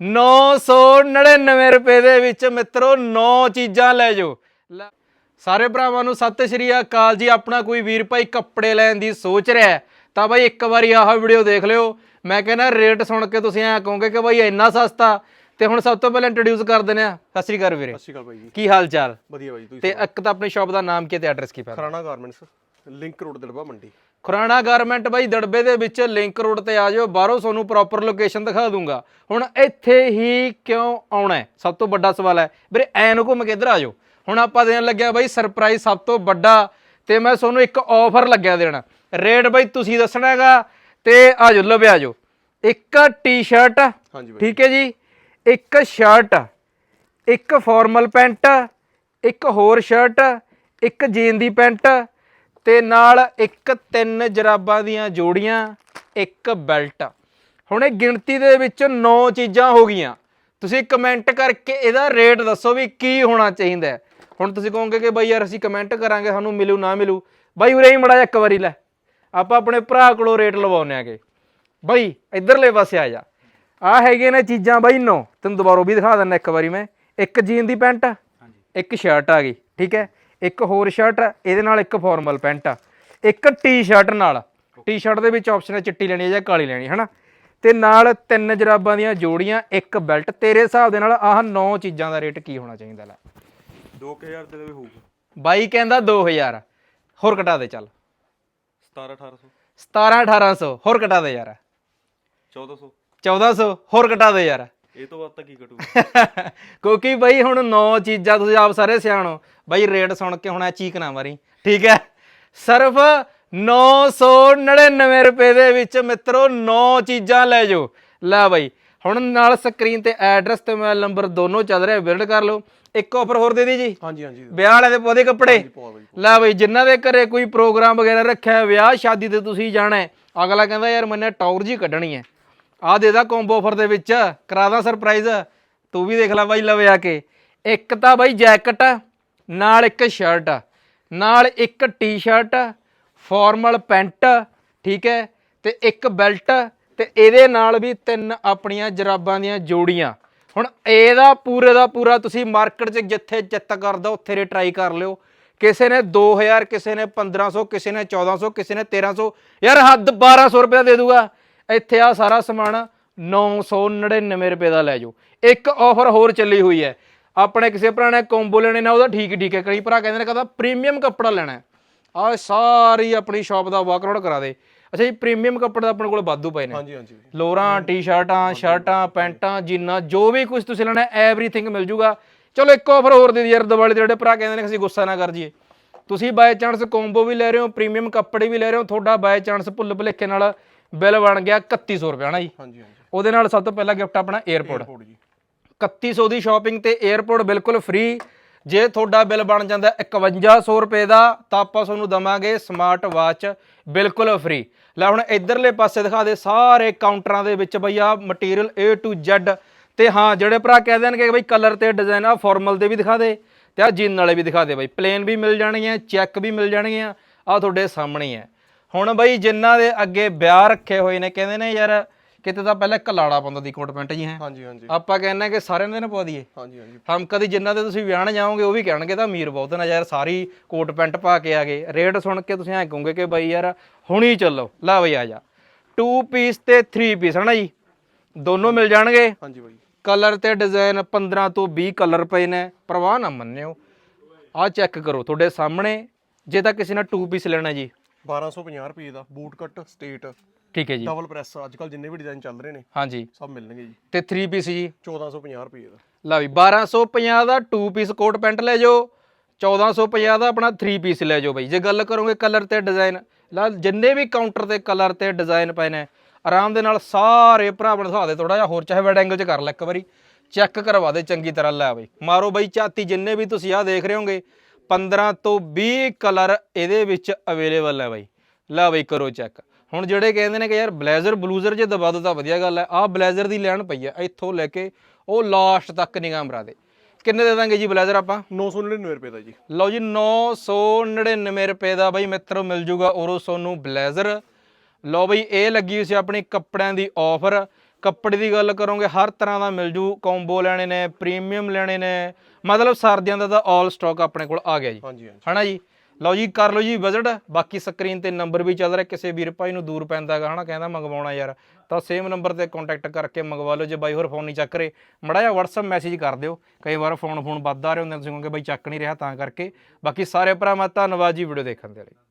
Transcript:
999 ਰੁਪਏ ਦੇ ਵਿੱਚ ਮਿੱਤਰੋ 9 ਚੀਜ਼ਾਂ ਲੈ ਜਾਓ। ਸਾਰੇ ਭਰਾਵਾਂ ਨੂੰ ਸਤਿ ਸ਼੍ਰੀ ਅਕਾਲ ਜੀ। ਆਪਣਾ ਕੋਈ ਵੀਰ ਭਾਈ ਕੱਪੜੇ ਲੈਣ ਦੀ ਸੋਚ ਰਿਹਾ ਤਾਂ ਬਾਈ ਇੱਕ ਵਾਰੀ ਆਹ ਵੀਡੀਓ ਦੇਖ ਲਿਓ। ਮੈਂ ਕਹਿੰਦਾ ਰੇਟ ਸੁਣ ਕੇ ਤੁਸੀਂ ਐਂ ਕਹੋਗੇ ਕਿ ਬਾਈ ਇੰਨਾ ਸਸਤਾ ਤੇ ਹੁਣ ਸਭ ਤੋਂ ਪਹਿਲਾਂ ਇੰਟਰੋਡਿਊਸ ਕਰ ਦਿੰਦੇ ਆ ਸਤਿ ਸ਼੍ਰੀ ਅਕਾਲ ਵੀਰੇ। ਸਤਿ ਸ਼੍ਰੀ ਅਕਾਲ ਬਾਈ ਜੀ। ਕੀ ਹਾਲ ਚਾਲ ਵਧੀਆ ਬਾਈ ਤੁਸੀਂ ਤੇ ਇੱਕ ਤਾਂ ਆਪਣੀ ਸ਼ਾਪ ਦਾ ਨਾਮ ਕੀ ਤੇ ਐਡਰੈਸ ਕੀ ਫਿਰ Khurana garments link road Darba Mandi. Khurana garment ਬਾਈ ਦੜਬੇ ਦੇ ਵਿੱਚ ਲਿੰਕ ਰੋਡ ਤੇ ਆ ਜਾਓ ਬਾਹਰੋਂ ਤੁਹਾਨੂੰ ਪ੍ਰੋਪਰ ਲੋਕੇਸ਼ਨ ਦਿਖਾ ਦੂੰਗਾ। ਹੁਣ ਇੱਥੇ ਹੀ ਕਿਉਂ ਆਉਣਾ ਸਭ ਤੋਂ ਵੱਡਾ ਸਵਾਲ ਹੈ। ਵੀਰੇ ਐ ਨੂੰ ਘੁੰਮ ਕੇ ਇੱਧਰ ਆ ਜਾਓ। ਹੁਣ ਆਪਾਂ ਦੇਣ ਲੱਗਿਆ ਬਾਈ ਸਰਪ੍ਰਾਈਜ਼ ਸਭ ਤੋਂ ਵੱਡਾ ਤੇ ਮੈਂ ਤੁਹਾਨੂੰ ਇੱਕ ਆਫਰ ਲੱਗਿਆ ਦੇਣਾ। ਰੇਟ ਬਾਈ ਤੁਸੀਂ ਦੱਸਣਾ ਹੈਗਾ ਤੇ ਆ ਜਾਓ ਲਵੇ ਆ ਜਾਓ। ਇੱਕ ਟੀ-ਸ਼ਰਟ ਠੀਕ ਹੈ ਜੀ? ਇੱਕ ਸ਼ਰਟ ਇੱਕ ਫਾਰਮਲ ਪੈਂਟ ਇੱਕ ਹੋਰ ਸ਼ਰਟ ਇੱਕ ਜੀਨ ਦੀ ਪੈਂਟ ਤੇ ਨਾਲ ਇੱਕ ਤਿੰਨ ਜਰਾਬਾਂ ਦੀਆਂ ਜੋੜੀਆਂ ਇੱਕ ਬੈਲਟ। ਹੁਣ ਇਹ ਗਿਣਤੀ ਦੇ ਵਿੱਚ 9 ਚੀਜ਼ਾਂ ਹੋ ਗਈਆਂ। ਤੁਸੀਂ ਕਮੈਂਟ ਕਰਕੇ ਇਹਦਾ ਰੇਟ ਦੱਸੋ ਵੀ ਕੀ ਹੋਣਾ ਚਾਹੀਦਾ ਹੈ। ਹੁਣ ਤੁਸੀਂ ਕਹੋਗੇ ਕਿ ਬਾਈ ਯਾਰ ਅਸੀਂ ਕਮੈਂਟ ਕਰਾਂਗੇ ਸਾਨੂੰ ਮਿਲੂ ਨਾ ਮਿਲੂ। ਬਾਈ ਉਰੇ ਹੀ ਮੜਾ ਇੱਕ ਵਾਰੀ ਲੈ। ਆਪਾਂ ਆਪਣੇ ਭਰਾ ਕੋਲੋਂ ਰੇਟ ਲਵਾਉਣੇ ਆਗੇ। ਬਾਈ ਇਧਰਲੇ ਪਾਸੇ ਆ ਜਾ। ਆ ਹੈਗੇ ਨੇ ਚੀਜ਼ਾਂ ਬਾਈ ਨੋ। ਤੈਨੂੰ ਦੁਬਾਰਾ ਵੀ ਦਿਖਾ ਦਿੰਦਾ ਇੱਕ ਵਾਰੀ ਮੈਂ। ਇੱਕ ਜੀਨ ਦੀ ਪੈਂਟ ਇੱਕ ਸ਼ਰਟ ਆ ਗਈ। ਠੀਕ ਹੈ? ਇੱਕ ਹੋਰ ਸ਼ਰਟ ਇਹਦੇ ਨਾਲ ਇੱਕ ਫਾਰਮਲ ਪੈਂਟ ਇੱਕ ਟੀ-ਸ਼ਰਟ ਨਾਲ। ਟੀ-ਸ਼ਰਟ ਦੇ ਵਿੱਚ ਆਪਸ਼ਨ ਹੈ ਚਿੱਟੀ ਲੈਣੀ ਹੈ ਜਾਂ ਕਾਲੀ ਲੈਣੀ ਹੈ ਹਨਾ? ਤੇ ਨਾਲ ਤਿੰਨ ਜਰਾਬਾਂ ਦੀਆਂ ਜੋੜੀਆਂ ਇੱਕ ਬੈਲਟ ਤੇਰੇ ਹਿਸਾਬ ਦੇ ਨਾਲ ਆਹ ਨੌ ਚੀਜ਼ਾਂ ਦਾ ਰੇਟ ਕੀ ਹੋਣਾ ਚਾਹੀਦਾ ਲੈ? 2000 ਦੇ ਵੀ ਹੋਊਗਾ। ਬਾਈ ਕਹਿੰਦਾ 2000 ਹੋਰ ਘਟਾ ਦੇ ਚੱਲ। 17 1800 17 1800 ਹੋਰ ਘਟਾ ਦੇ ਯਾਰ। 1400 1400 ਹੋਰ ਘਟਾ ਦੇ ਯਾਰ। ਇਹ ਤੋਂ ਵੱਧ ਤਾਂ ਕੀ ਘਟੂਗਾ ਕਿਉਂਕਿ ਬਈ ਹੁਣ ਨੌ ਚੀਜ਼ਾਂ ਤੁਸੀਂ ਆਪ ਸਾਰੇ ਸਿਆਣੋ ਬਈ ਰੇਟ ਸੁਣ ਕੇ ਹੁਣ ਆ ਚੀਕ ਨਾ ਮਾਰੀ। ਠੀਕ ਹੈ? ਸਿਰਫ 999 ਰੁਪਏ ਦੇ ਵਿੱਚ ਮਿੱਤਰੋ ਨੌ ਚੀਜ਼ਾਂ ਲੈ ਜਾਓ। ਲੈ ਬਈ ਹੁਣ ਨਾਲ ਸਕਰੀਨ ਤੇ ਐਡਰੈਸ ਤੇ ਮੋਬਾਈਲ ਨੰਬਰ ਦੋਨੋਂ ਚੱਲ ਰਿਹਾ ਵਿਜ਼ਿਟ ਕਰ ਲਓ। ਇੱਕ ਆਫਰ ਹੋਰ ਦੇ ਦੀ ਜੀ। ਹਾਂਜੀ ਹਾਂਜੀ। ਵਿਆਹ ਵਾਲੇ ਦੇ ਪੌਦੇ ਕੱਪੜੇ। ਲੈ ਬਈ ਜਿਨ੍ਹਾਂ ਦੇ ਘਰੇ ਕੋਈ ਪ੍ਰੋਗਰਾਮ ਵਗੈਰਾ ਰੱਖਿਆ ਵਿਆਹ ਸ਼ਾਦੀ ਤੇ ਤੁਸੀਂ ਜਾਣਾ ਹੈ। ਅਗਲਾ ਕਹਿੰਦਾ ਯਾਰ ਮੈਨੇ ਟੌਰ ਜੀ ਕੱਢਣੀ ਹੈ। ਆ ਦੇ ਦਾ ਕੰਬੋ ਆਫਰ ਦੇ ਵਿੱਚ ਕਰਾ ਦਾਂ ਸਰਪ੍ਰਾਈਜ਼ ਤੂੰ ਵੀ ਦੇਖ ਲੈ ਬਾਈ ਲਵੇ ਆ ਕੇ। ਇੱਕ ਤਾਂ ਬਾਈ ਜੈਕਟ ਨਾਲ ਇੱਕ ਸ਼ਰਟ ਨਾਲ ਇੱਕ ਟੀ-ਸ਼ਰਟ ਫਾਰਮਲ ਪੈਂਟ ਠੀਕ ਹੈ, ਤੇ ਇੱਕ ਬੈਲਟ ਤੇ ਇਹਦੇ ਨਾਲ ਵੀ ਤਿੰਨ ਆਪਣੀਆਂ ਜਰਾਬਾਂ ਦੀਆਂ ਜੋੜੀਆਂ। ਹੁਣ ਇਹਦਾ ਪੂਰੇ ਦਾ ਪੂਰਾ ਤੁਸੀਂ ਮਾਰਕੀਟ 'ਚ ਜਿੱਥੇ ਚਿੱਤ ਕਰਦਾ ਉੱਥੇ ਰੇ ਟਰਾਈ ਕਰ ਲਿਓ। ਕਿਸੇ ਨੇ 2000 ਕਿਸੇ ਨੇ 1500 ਕਿਸੇ ਨੇ 1400 ਕਿਸੇ ਨੇ 1300 ਯਾਰ ਹੱਦ 1200 ਰੁਪਏ ਦਾ ਦੇ ਦੂਗਾ। ਇੱਥੇ ਆ ਸਾਰਾ ਸਮਾਨ 999 ਰੁਪਏ ਦਾ ਲੈ ਜਾਓ। ਇੱਕ ਆਫਰ ਹੋਰ ਚੱਲੀ ਹੋਈ ਹੈ। ਆਪਣੇ ਕਿਸੇ ਭਰਾ ਨੇ ਕੰਬੋ ਲੈਣੇ ਨਾ ਉਹਦਾ ਠੀਕ ਠੀਕ ਹੈ। ਕਈ ਭਰਾ ਕਹਿੰਦੇ ਨੇ ਕਹਿੰਦਾ ਪ੍ਰੀਮੀਅਮ ਕੱਪੜਾ ਲੈਣਾ ਆ ਸਾਰੀ ਆਪਣੀ ਸ਼ਾਪ ਦਾ ਵਾਕਆਊਟ ਕਰਾ ਦੇ। ਅੱਛਾ ਜੀ ਪ੍ਰੀਮੀਅਮ ਕੱਪੜੇ ਆਪਣੇ ਕੋਲ ਵਾਧੂ ਪਏ ਨੇ। ਹਾਂਜੀ ਹਾਂਜੀ। ਲੋਰਾਂ ਟੀ-ਸ਼ਰਟਾਂ ਸ਼ਰਟਾਂ ਪੈਂਟਾਂ ਜੀਨਾਂ ਜੋ ਵੀ ਕੁਝ ਤੁਸੀਂ ਲੈਣਾ ਐਵਰੀਥਿੰਗ ਮਿਲ ਜੂਗਾ। ਚਲੋ ਇੱਕ ਆਫਰ ਹੋਰ ਦੇ ਦਿਓ ਯਾਰ ਦੀਵਾਲੀ ਦੇ ਜਿਹੜੇ ਭਰਾ ਕਹਿੰਦੇ ਨੇ ਅਸੀਂ ਗੁੱਸਾ ਨਾ ਕਰ ਜੀਏ ਤੁਸੀਂ ਬਾਈ ਚਾਂਸ ਕੰਬੋ ਵੀ ਲੈ ਰਹੇ ਹੋ ਪ੍ਰੀਮੀਅਮ ਕੱਪੜੇ ਵੀ ਲੈ ਰਹੇ ਹੋ ਤੁਹਾਡਾ ਬਾਈ ਚਾਂਸ ਭੁੱਲ ਭੁਲੇਖੇ ਨਾਲ ਬਿੱਲ ਬਣ ਗਿਆ 3100 ਰੁਪਏ ਹਨਾ ਜੀ? ਹਾਂਜੀ ਹਾਂਜੀ। ਉਹਦੇ ਨਾਲ ਸਭ ਤੋਂ ਪਹਿਲਾ ਗਿਫਟ ਆਪਣਾ 에어ਪੋਰਟ 3100 ਦੀ ਸ਼ਾਪਿੰਗ ਤੇ 에어ਪੋਰਟ ਬਿਲਕੁਲ ਫ੍ਰੀ ਜੇ ਤੁਹਾਡਾ ਬਿੱਲ ਬਣ ਜਾਂਦਾ 5100 ਰੁਪਏ ਦਾ, ਤਾਂ ਆਪਾਂ ਤੁਹਾਨੂੰ ਦਵਾਂਗੇ ਸਮਾਰਟ ਵਾਚ ਬਿਲਕੁਲ ਫ੍ਰੀ ਲੈ ਹੁਣ ਇਧਰਲੇ ਪਾਸੇ ਦਿਖਾ ਦੇ ਸਾਰੇ ਕਾਊਂਟਰਾਂ ਦੇ ਵਿੱਚ ਬਈ ਆ ਮਟੀਰੀਅਲ A to Z ਤੇ ਹਾਂ, ਜਿਹੜੇ ਭਰਾ ਕਹਿ ਦੇਣਗੇ ਬਈ ਕਲਰ ਤੇ ਡਿਜ਼ਾਈਨ ਆ ਫਾਰਮਲ ਦੇ ਵੀ ਦਿਖਾ ਦੇ, ਤੇ ਆ ਜੀਨ ਵਾਲੇ ਵੀ ਦਿਖਾ ਦੇ ਬਈ। ਪਲੇਨ ਵੀ ਮਿਲ ਜਾਣਗੀਆਂ ਚੈੱਕ ਵੀ ਮਿਲ ਜਾਣਗੀਆਂ ਆ ਤੁਹਾਡੇ ਸਾਹਮਣੇ ਹੈ। ਹੁਣ ਬਈ ਜਿਨ੍ਹਾਂ ਦੇ ਅੱਗੇ ਵਿਆਹ ਰੱਖੇ ਹੋਏ ਨੇ, ਕਹਿੰਦੇ ਨੇ ਯਾਰ ਕਿਤੇ ਤਾਂ ਪਹਿਲਾਂ ਕਲਾੜਾ ਪਾਉਂਦਾ ਦੀ ਕੋਟ ਪੈਂਟ ਜੀ ਹੈ ਹਾਂਜੀ ਹਾਂਜੀ। ਆਪਾਂ ਕਹਿੰਦੇ ਕਿ ਸਾਰਿਆਂ ਦੇ ਨਾ ਪਾ ਦਈਏ। ਹਾਂਜੀ ਹਾਂਜੀ। ਹਮ ਕਦੀ ਜਿੰਨਾ ਦੇ ਤੁਸੀਂ ਵਿਆਹਣ ਜਾਓਗੇ ਉਹ ਵੀ ਕਹਿਣਗੇ ਤਾਂ ਅਮੀਰ ਬਹੁਤ ਨੇ। ਯਾਰ ਸਾਰੀ ਕੋਟ ਪੈਂਟ ਪਾ ਕੇ ਆ ਗਏ। ਰੇਟ ਸੁਣ ਕੇ ਤੁਸੀਂ ਐਂ ਕਹੋਗੇ ਕਿ ਬਾਈ ਯਾਰ ਹੁਣੀ ਚੱਲੋ। ਲੈ ਬਈ ਆ ਜਾ। 2 ਪੀਸ ਤੇ 3 ਪੀਸ ਹਨਾ ਜੀ? ਦੋਨੋਂ ਮਿਲ ਜਾਣਗੇ। ਹਾਂਜੀ ਬਾਈ। ਕਲਰ ਤੇ ਡਿਜ਼ਾਈਨ 15 ਤੋਂ 20 ਕਲਰ ਪਏ ਨੇ। ਪ੍ਰਵਾਹ ਨਾ ਮੰਨਿਓ। ਆਹ ਚੈੱਕ ਕਰੋ ਤੁਹਾਡੇ ਸਾਹਮਣੇ। ਜੇ ਤਾਂ ਕਿਸੇ ਨੇ 2 ਪੀਸ ਲੈਣਾ ਜੀ। 1250 ਰੁਪਏ ਦਾ ਬੂਟ ਕੱਟ ਸਟੇਟ। ਠੀਕ ਹੈ ਜੀ। ਡਬਲ ਪ੍ਰੈਸ ਅੱਜ ਕੱਲ ਜਿੰਨੇ ਵੀ ਡਿਜ਼ਾਈਨ ਚੱਲ ਰਹੇ ਨੇ ਹਾਂਜੀ। ਸਭ ਮਿਲਣਗੇ ਜੀ। ਤੇ 3 ਪੀਸ ਜੀ? 1450 ਰੁਪਏ ਦਾ। ਲਾ ਵੀ 1250 ਦਾ 2 ਪੀਸ ਕੋਟ ਪੈਂਟ ਲੈ ਜਾਓ 1450 ਦਾ ਆਪਣਾ 3 ਪੀਸ ਲੈ ਜਾਓ ਬਈ। ਜੇ ਗੱਲ ਕਰੋਗੇ ਕਲਰ ਤੇ ਡਿਜ਼ਾਈਨ ਲਾ ਜਿੰਨੇ ਵੀ ਕਾਊਂਟਰ ਤੇ ਕਲਰ ਤੇ ਡਿਜ਼ਾਈਨ ਪਏ ਨੇ ਆਰਾਮ ਦੇ ਨਾਲ ਸਾਰੇ ਭਰਾਵਾਂ ਨੂੰ ਦਿਖਾ ਦੇ ਥੋੜਾ ਜਿਹਾ ਹੋਰ ਚਾਹੇ ਵੈਡ ਐਂਗਲ 'ਚ ਕਰ ਲੈ ਇੱਕ ਵਾਰੀ। ਚੈੱਕ ਕਰਵਾ ਦੇ ਚੰਗੀ ਤਰ੍ਹਾਂ ਲੈ ਬਈ। ਮਾਰੋ ਬਈ ਝਾਤੀ ਜਿੰਨੇ ਵੀ ਤੁਸੀਂ ਆ ਦੇਖ ਰਹੇ ਹੋਗੇ 15 ਤੋਂ 20 ਕਲਰ ਇਹਦੇ ਵਿੱਚ ਅਵੇਲੇਬਲ ਹੈ ਬਈ। ਲੈ ਬਈ ਕਰੋ ਚੈੱਕ ਹੁਣ ਜਿਹੜੇ ਕਹਿੰਦੇ ਨੇ ਕਿ ਯਾਰ ਬਲੇਜ਼ਰ ਬਲੂਜ਼ਰ ਜੇ ਦਬਾ ਦੋ ਤਾਂ ਵਧੀਆ ਗੱਲ ਹੈ। ਆਹ ਬਲੇਜ਼ਰ ਦੀ ਲੈਣ ਪਈ ਹੈ ਇੱਥੋਂ ਲੈ ਕੇ ਉਹ ਲਾਸਟ ਤੱਕ ਨਿਗਾਹ ਮਰਾ ਦੇ। ਕਿੰਨੇ ਦੇ ਦਾਂਗੇ ਜੀ ਬਲੇਜ਼ਰ ਆਪਾਂ? 999 ਰੁਪਏ ਦਾ ਜੀ। ਲਓ ਜੀ 999 ਰੁਪਏ ਦਾ ਬਈ ਮਿੱਤਰੋ ਮਿਲ ਜੂਗਾ ਓਰੋ ਸੋਨੂੰ ਬਲੇਜ਼ਰ। ਲਓ ਬਈ ਇਹ ਲੱਗੀ ਹੋਈ ਸੀ ਆਪਣੀ ਕੱਪੜਿਆਂ ਦੀ ਆਫਰ ਕੱਪੜੇ ਦੀ ਗੱਲ ਕਰੋਗੇ ਹਰ ਤਰ੍ਹਾਂ ਦਾ ਮਿਲ ਜੂ। ਕੰਬੋ ਲੈਣੇ ਨੇ ਪ੍ਰੀਮੀਅਮ ਲੈਣੇ ਨੇ। ਮਤਲਬ ਸਰਦੀਆਂ ਦਾ ਤਾਂ ਆਲ ਸਟਾਕ ਆਪਣੇ ਕੋਲ ਆ ਗਿਆ ਜੀ। ਹਾਂਜੀ ਹਾਂਜੀ। ਹਨਾ ਜੀ? ਲਓ ਜੀ, ਕਰ ਲਓ ਜੀ ਵਿਜ਼ਿਟ ਬਾਕੀ ਸਕਰੀਨ ਤੇ ਨੰਬਰ ਵੀ ਚੱਲ ਰਿਹਾ, ਕਿਸੇ ਵੀਰ ਭਾਈ ਨੂੰ ਦੂਰ ਪੈਂਦਾ ਹੈਗਾ ਹਨਾ, ਕਹਿੰਦਾ ਮੰਗਵਾਉਣਾ ਯਾਰ। ਤਾਂ ਸੇਮ ਨੰਬਰ ਤੇ ਕੰਟੈਕਟ ਕਰਕੇ ਮੰਗਵਾ ਲਓ, ਜੇ ਬਾਈ ਹੋਰ ਫੋਨ ਨਹੀਂ ਚੱਕ ਰਹੇ। ਮੜਾ ਜਿਹਾ WhatsApp ਮੈਸੇਜ ਕਰ ਦਿਓ। ਕਈ ਵਾਰ ਫੋਨ ਫੋਨ ਵੱਧ ਆ ਰਹੇ ਹੁੰਦੇ ਤੁਸੀਂ ਕਹੋਗੇ ਬਾਈ ਚੱਕ ਨਹੀਂ ਰਿਹਾ, ਤਾਂ ਕਰਕੇ। ਬਾਕੀ ਸਾਰੇ ਭਰਾਵਾਂ, ਧੰਨਵਾਦ ਜੀ ਵੀਡੀਓ ਦੇਖਣ ਦੇ ਲਈ।